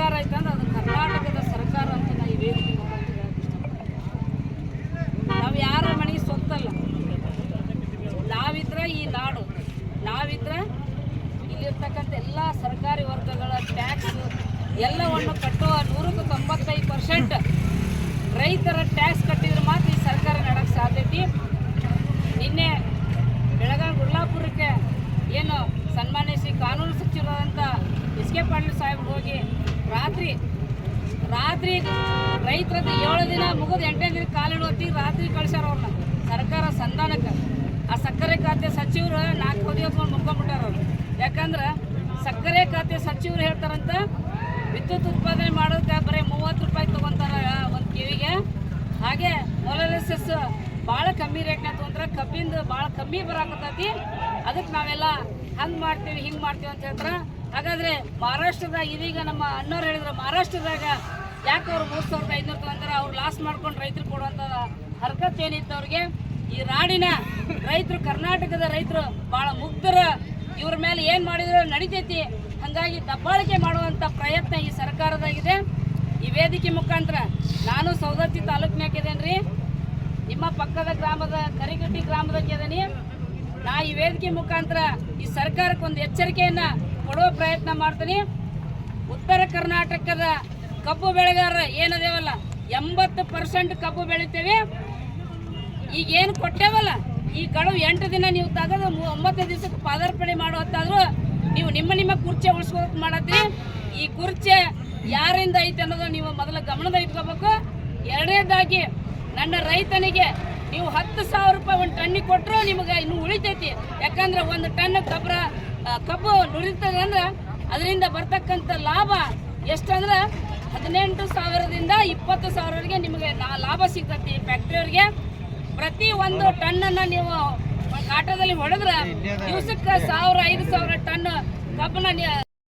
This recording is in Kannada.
ಸರ್ಕಾರ ಐತೆ ಅಂದ್ರೆ ಅದು ಕರ್ನಾಟಕದ ಸರ್ಕಾರ ಅಂತ ನಾ ಈ ವೇದಿಕೆ. ನಾವು ಯಾರ ಮನೆಗೆ ಸ್ವಂತಲ್ಲ. ನಾವಿದ್ರೆ ಈ ನಾಡು. ನಾವಿದ್ರೆ ಇಲ್ಲಿರ್ತಕ್ಕಂಥ ಎಲ್ಲ ಸರ್ಕಾರಿ ವರ್ಗಗಳ ಟ್ಯಾಕ್ಸ್ ಎಲ್ಲವನ್ನು ಕಟ್ಟುವ ನೂರಕ್ಕೆ ತೊಂಬತ್ತೈದು ಪರ್ಸೆಂಟ್ ರೈತರ ಟ್ಯಾಕ್ಸ್ ಕಟ್ಟಿದ್ರೆ ಮಾತ್ರ ಈ ಸರ್ಕಾರ ನಡಕ್ಕೆ ಸಾಧ್ಯತೆ. ನಿನ್ನೆ ಬೆಳಗಾವಿ ಗುಡ್ಲಾಪುರಕ್ಕೆ ಏನು ಸನ್ಮಾನಿಸಿ ಕಾನೂನು ಸಚಿವರಾದಂಥ ಎಸ್ ಕೆ ಪಾಟೀಲ್ ಸಾಹೇಬ್ ಹೋಗಿ ರಾತ್ರಿ ರಾತ್ರಿ ರೈತರದ್ದು ಏಳು ದಿನ ಮುಗಿದು ಎಂಟನೇ ದಿನ ಕಾಲಿನ ಹೊತ್ತಿಗೆ ರಾತ್ರಿ ಕಳ್ಸ್ಯಾರ ಅವ್ರನ್ನ ಸರ್ಕಾರ ಸಂಧಾನಕ್ಕೆ. ಆ ಸಕ್ಕರೆ ಖಾತೆ ಸಚಿವರು ನಾಲ್ಕು ಹೊದಿ ಹೊತ್ಕೊಂಡು ಮುನ್ಕೊಂಡ್ಬಿಟ್ಟಾರ ಅವ್ರು. ಯಾಕಂದ್ರೆ ಸಕ್ಕರೆ ಖಾತೆ ಸಚಿವರು ಹೇಳ್ತಾರಂತ, ವಿದ್ಯುತ್ ಉತ್ಪಾದನೆ ಮಾಡೋದಕ್ಕೆ ಬರೀ ಮೂವತ್ತು ರೂಪಾಯಿ ತೊಗೊಂತಾರ ಒಂದು ಕಿವಿಗೆ. ಹಾಗೆ ಮೊಲಲಿಸಸ್ ಭಾಳ ಕಮ್ಮಿ ರೇಟ್ನಾಗ ತೊಗೊಂಡ್ರೆ ಕಬ್ಬಿಂದು ಭಾಳ ಕಮ್ಮಿ ಬರಾಕತ್ತೈತಿ. ಅದಕ್ಕೆ ನಾವೆಲ್ಲ ಹಂಗೆ ಮಾಡ್ತೀವಿ, ಹಿಂಗೆ ಮಾಡ್ತೀವಿ ಅಂತ ಹೇಳ್ತಾರೆ. ಹಾಗಾದ್ರೆ ಮಹಾರಾಷ್ಟ್ರದಾಗ ಇದೀಗ ನಮ್ಮ ಅಣ್ಣವ್ರು ಹೇಳಿದ್ರು, ಮಹಾರಾಷ್ಟ್ರದಾಗ ಯಾಕೆ ಅವ್ರು ಮೂರು ಸಾವಿರದ ಐನೂರು ತಗೊಂಡ್ರೆ ಅವ್ರು ಲಾಸ್ ಮಾಡ್ಕೊಂಡು ರೈತರು ಕೊಡುವಂಥ ಹರ್ಕತ್ ಏನಿತ್ತು ಅವ್ರಿಗೆ? ಈ ನಾಡಿನ ರೈತರು, ಕರ್ನಾಟಕದ ರೈತರು ಭಾಳ ಮುಗ್ಧರ. ಇವ್ರ ಮೇಲೆ ಏನು ಮಾಡಿದ್ರು ನಡಿತೈತಿ. ಹಾಗಾಗಿ ದಬ್ಬಾಳಿಕೆ ಮಾಡುವಂಥ ಪ್ರಯತ್ನ ಈ ಸರ್ಕಾರದಾಗಿದೆ. ಈ ವೇದಿಕೆ ಮುಖಾಂತರ ನಾನು ಸೌದತ್ತಿ ತಾಲೂಕಿನಾಗ ರೀ ನಿಮ್ಮ ಪಕ್ಕದ ಗ್ರಾಮದ ಕರಿಗಟ್ಟಿ ಗ್ರಾಮದಾಗ ಇದೇನಿ. ನಾ ಈ ವೇದಿಕೆ ಮುಖಾಂತರ ಈ ಸರ್ಕಾರಕ್ಕೆ ಒಂದು ಎಚ್ಚರಿಕೆಯನ್ನ ಕೊಡುವ ಪ್ರಯತ್ನ ಮಾಡ್ತೀನಿ. ಉತ್ತರ ಕರ್ನಾಟಕದ ಕಬ್ಬು ಬೆಳೆಗಾರ ಏನದೇವಲ್ಲ ಎಂಬತ್ತು ಪರ್ಸೆಂಟ್ ಕಬ್ಬು ಬೆಳಿತೇವೆ. ಈಗ ಏನು ಕೊಟ್ಟೇವಲ್ಲ ಈ ಕಡು ಎಂಟು ದಿನ ನೀವು ತೆಗೆದು ಒಂಬತ್ತು ದಿವಸಕ್ಕೆ ಪಾದಾರ್ಪಣೆ ಮಾಡುವಂತಾದ್ರೂ ನೀವು ನಿಮ್ಮ ನಿಮ್ಮ ಕುರ್ಚಿ ಉಳಿಸ್ಕೋಕ್ ಮಾಡತ್ತೀರಿ. ಈ ಕುರ್ಚೆ ಯಾರಿಂದ ಐತೆ ಅನ್ನೋದು ನೀವು ಮೊದಲ ಗಮನದ ಇಟ್ಕೋಬೇಕು. ಎರಡನೇದಾಗಿ ನನ್ನ ರೈತನಿಗೆ ನೀವು ಹತ್ತು ಸಾವಿರ ರೂಪಾಯಿ ಒಂದು ಟನ್ನಿಗೆ ಕೊಟ್ಟರು ನಿಮಗೆ ಇನ್ನು ಉಳಿತೈತಿ. ಯಾಕಂದ್ರೆ ಒಂದು ಟನ್ ಕಬ್ಬರ ಆ, ಕಬ್ಬು ನುರಿತದೆ ಅಂದ್ರೆ ಅದರಿಂದ ಬರ್ತಕ್ಕಂಥ ಲಾಭ ಎಷ್ಟಂದ್ರೆ ಹದಿನೆಂಟು ಸಾವಿರದಿಂದ ಇಪ್ಪತ್ತು ಸಾವಿರವರೆಗೆ ನಿಮಗೆ ಲಾಭ ಸಿಗ್ತೈತಿ ಫ್ಯಾಕ್ಟ್ರಿಯವ್ರಿಗೆ. ಪ್ರತಿ ಒಂದು ಟನ್ನನ್ನು ನೀವು ಕಾಟದಲ್ಲಿ ಹೊಡೆದ್ರೆ ದಿವಸಕ್ಕೆ ಸಾವಿರ ಐದು ಸಾವಿರ ಟನ್ ಕಬ್ಬನ್ನ